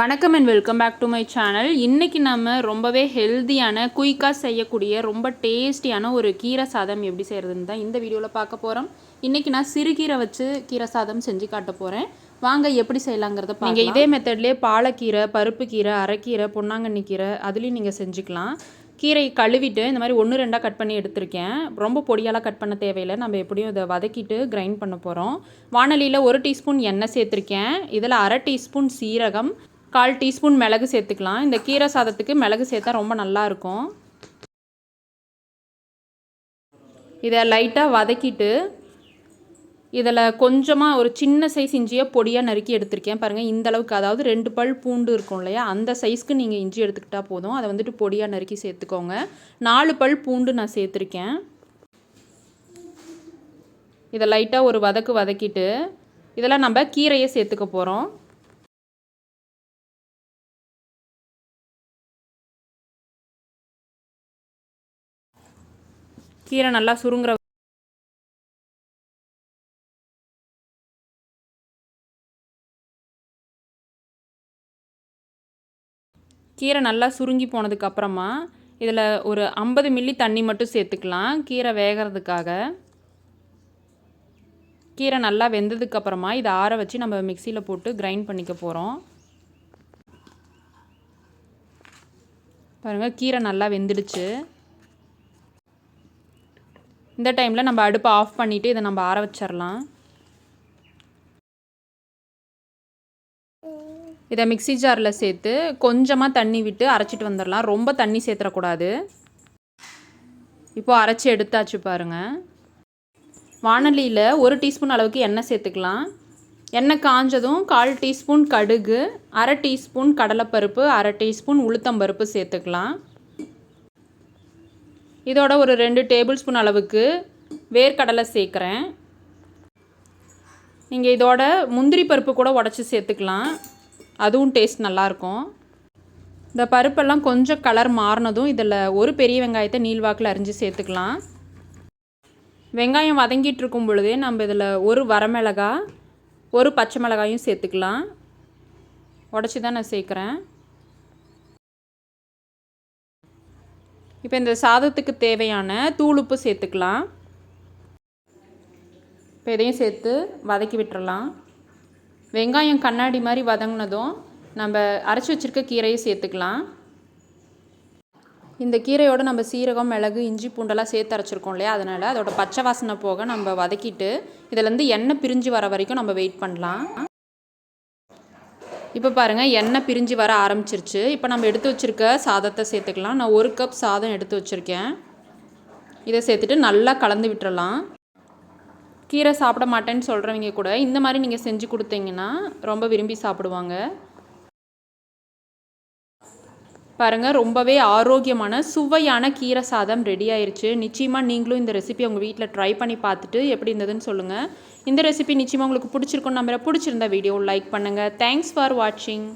வணக்கம் and welcome back to my channel இன்றைக்கி நம்ம ரொம்பவே ஹெல்த்தியான குயிக்காக செய்யக்கூடிய ரொம்ப டேஸ்டியான ஒரு கீரை சாதம் எப்படி செய்கிறதுன்னு தான் இந்த வீடியோவில் பார்க்க போகிறோம் இன்றைக்கி நான் சிறுகீரை வச்சு கீரை சாதம் செஞ்சு காட்ட போகிறேன் வாங்க எப்படி செய்யலாங்கிறத நீங்கள் இதே மெத்தட்லேயே பாலக்கீரை பருப்பு கீரை அரைக்கீரை பொன்னாங்கண்ணி கீரை அதுலேயும் நீங்கள் செஞ்சுக்கலாம். கீரை கழுவிட்டு இந்த மாதிரி ஒன்று ரெண்டாக கட் பண்ணி எடுத்திருக்கேன். ரொம்ப பொடியாலாம் கட் பண்ண தேவையில்லை. நம்ம எப்படியும் இதை வதக்கிட்டு கிரைண்ட் பண்ண போகிறோம் வானலியில் ஒரு டீஸ்பூன் எண்ணெய் சேர்த்துருக்கேன். இதில் அரை டீஸ்பூன் சீரகம் கால் டீஸ்பூன் மிளகு சேர்த்துக்கலாம். இந்த கீரை சாதத்துக்கு மிளகு சேர்த்தா ரொம்ப நல்லாயிருக்கும். இதை லைட்டாக வதக்கிட்டு இதில் கொஞ்சமாக ஒரு சின்ன சைஸ் இஞ்சியை பொடியாக நறுக்கி எடுத்திருக்கேன். பாருங்கள் இந்த அளவுக்கு. அதாவது ரெண்டு பல் பூண்டு இருக்கும் இல்லையா? அந்த சைஸ்க்கு நீங்கள் இஞ்சி எடுத்துக்கிட்டால் போதும். அதை வந்துட்டு பொடியாக நறுக்கி சேர்த்துக்கோங்க. நாலு பல் பூண்டு நான் சேர்த்துருக்கேன். இதை லைட்டாக ஒரு வதக்கு வதக்கிட்டு இதெல்லாம் நம்ம கீரையை சேர்த்துக்க போகிறோம் கீரை நல்லா சுருங்குற கீரை நல்லா சுருங்கி போனதுக்கப்புறமா இதில் ஒரு ஐம்பது மில்லி தண்ணி மட்டும் சேர்த்துக்கலாம். கீரை வேகிறதுக்காக. கீரை நல்லா வெந்ததுக்கப்புறமா இதை ஆற வச்சு நம்ம மிக்சியில் போட்டு கிரைண்ட் பண்ணிக்க போகிறோம் பாருங்கள் கீரை நல்லா வெந்துடுச்சு. இந்த டைமில் நம்ம அடுப்பை ஆஃப் பண்ணிவிட்டு இதை நம்ம ஆற வச்சிடலாம் இதை மிக்சி ஜாரில் சேர்த்து கொஞ்சமாக தண்ணி விட்டு அரைச்சிட்டு வந்துடலாம் ரொம்ப தண்ணி சேர்த்துடக்கூடாது இப்போது அரைச்சி எடுத்தாச்சு பாருங்கள் வானலியில் ஒரு டீஸ்பூன் அளவுக்கு எண்ணெய் சேர்த்துக்கலாம். எண்ணெய் காஞ்சதும் கால் டீஸ்பூன் கடுகு அரை டீஸ்பூன் கடலைப்பருப்பு அரை டீஸ்பூன் உளுத்தம்பருப்பு சேர்த்துக்கலாம். இதோட ஒரு ரெண்டு டேபிள் ஸ்பூன் அளவுக்கு வேர்க்கடலை சேர்க்குறேன். நீங்கள் இதோட முந்திரி பருப்பு கூட உடச்சி சேர்த்துக்கலாம். அதுவும் டேஸ்ட் நல்லாயிருக்கும். இந்த பருப்பெல்லாம் கொஞ்சம் கலர் மாறினதும் இதில் ஒரு பெரிய வெங்காயத்தை நீள்வாக்கில் அரிஞ்சு சேர்த்துக்கலாம். வெங்காயம் வதங்கிட்டு இருக்கும் பொழுதே நம்ம இதில் ஒரு வரமிளகா ஒரு பச்சை மிளகாயும் சேர்த்துக்கலாம். உடச்சி தான் நான் சேர்க்குறேன். இப்போ இந்த சாதத்துக்கு தேவையான தூளுப்பு சேர்த்துக்கலாம். இப்போ இதையும் சேர்த்து வதக்கி விட்டுறலாம். வெங்காயம் கண்ணாடி மாதிரி வதங்கினதும் நம்ம அரைச்சி வச்சுருக்க கீரையும் சேர்த்துக்கலாம். இந்த கீரையோடு நம்ம சீரகம் மிளகு இஞ்சி பூண்டெல்லாம் சேர்த்து அரைச்சிருக்கோம் இல்லையா? அதனால் அதோட பச்சை வாசனை போக நம்ம வதக்கிட்டு இதிலேருந்து எண்ணெய் பிரிஞ்சு வர வரைக்கும் நம்ம வெயிட் பண்ணலாம். இப்போ பாருங்கள் எண்ணெய் பிரிஞ்சு வர ஆரம்பிச்சிருச்சு. இப்போ நம்ம எடுத்து வச்சுருக்க சாதத்தை சேர்த்துக்கலாம். நான் ஒரு கப் சாதம் எடுத்து வச்சுருக்கேன். இதை சேர்த்துட்டு நல்லா கலந்து விட்டுறலாம். கீரை சாப்பிட மாட்டேன்னு சொல்கிறவங்க கூட இந்த மாதிரி நீங்கள் செஞ்சு கொடுத்தீங்கன்னா ரொம்ப விரும்பி சாப்பிடுவாங்க. பாருங்கள் ரொம்பவே ஆரோக்கியமான சுவையான கீரை சாதம் ரெடி ஆயிடுச்சு நிச்சயமாக நீங்களும் இந்த ரெசிபி உங்கள் வீட்டில் ட்ரை பண்ணி பார்த்துட்டு எப்படி இருந்ததுன்னு சொல்லுங்கள் இந்த ரெசிபி நிச்சயமாக உங்களுக்கு பிடிச்சிருக்குன்னு நம்பரை பிடிச்சிருந்தா வீடியோ லைக் பண்ணுங்கள் தேங்க்ஸ் ஃபார் வாட்சிங்